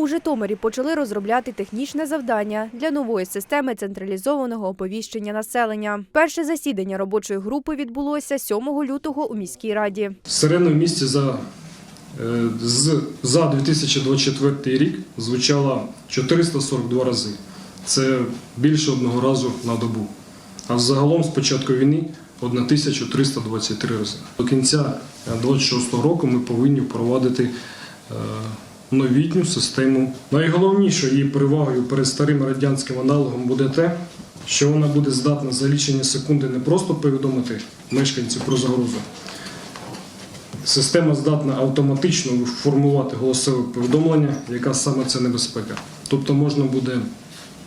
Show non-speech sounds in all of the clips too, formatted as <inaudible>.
У Житомирі почали розробляти технічне завдання для нової системи централізованого оповіщення населення. Перше засідання робочої групи відбулося 7 лютого у міській раді. Сирена в місті за, е, за 2024 рік звучала 442 рази. Це більше одного разу на добу. А загалом з початку війни 1323 рази. До кінця 2026 року ми повинні впровадити е, новітню систему. Найголовнішою її перевагою перед старим радянським аналогом буде те, що вона буде здатна за лічені секунди не просто повідомити мешканців про загрозу, Система здатна автоматично формувати голосове повідомлення, яка саме це небезпека. Тобто можна буде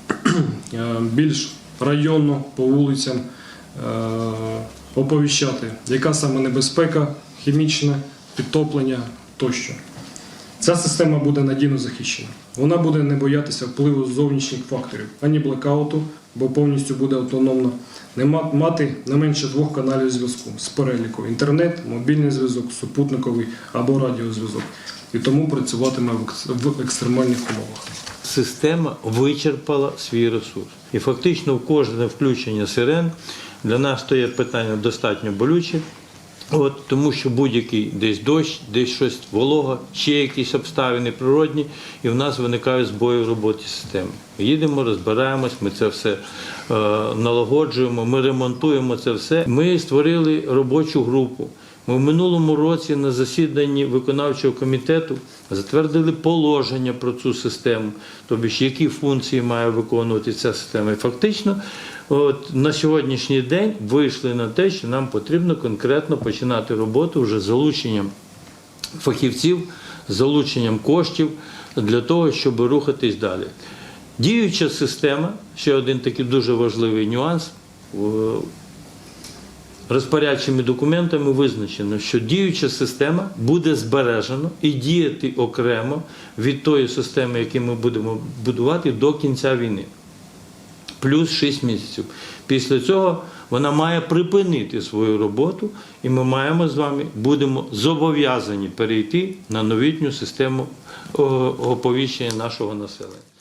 <clears throat> е, більш районно по вулицям е, оповіщати, яка саме небезпека, хімічне підтоплення тощо. Ця система буде надійно захищена. Вона буде не боятися впливу зовнішніх факторів, ані блекауту, бо повністю буде автономно, не мати не менше двох каналів зв'язку з переліку інтернет, мобільний зв'язок, супутниковий або радіозв'язок. І тому працюватиме в екстремальних умовах. система вичерпала свій ресурс. І фактично в кожне включення сирен для нас стоять питання достатньо болючі. От, тому що будь-який десь дощ, десь щось волога, ще якісь обставини природні, і в нас виникають збої в роботі системи. Їдемо, розбираємось, ми це все е, налагоджуємо, ми ремонтуємо це все. Ми створили робочу групу. Ми в минулому році на засіданні виконавчого комітету затвердили положення про цю систему, тобто які функції має виконувати ця система. І фактично, от на сьогоднішній день вийшли на те, що нам потрібно конкретно починати роботу вже з залученням фахівців, з залученням коштів для того, щоб рухатись далі. Діюча система, ще один такий дуже важливий нюанс. Розпорядчими документами визначено, що діюча система буде збережена і діяти окремо від тої системи, яку ми будемо будувати до кінця війни. Плюс 6 місяців. Після цього вона має припинити свою роботу, і ми маємо з вами будемо зобов'язані перейти на новітню систему оповіщення нашого населення.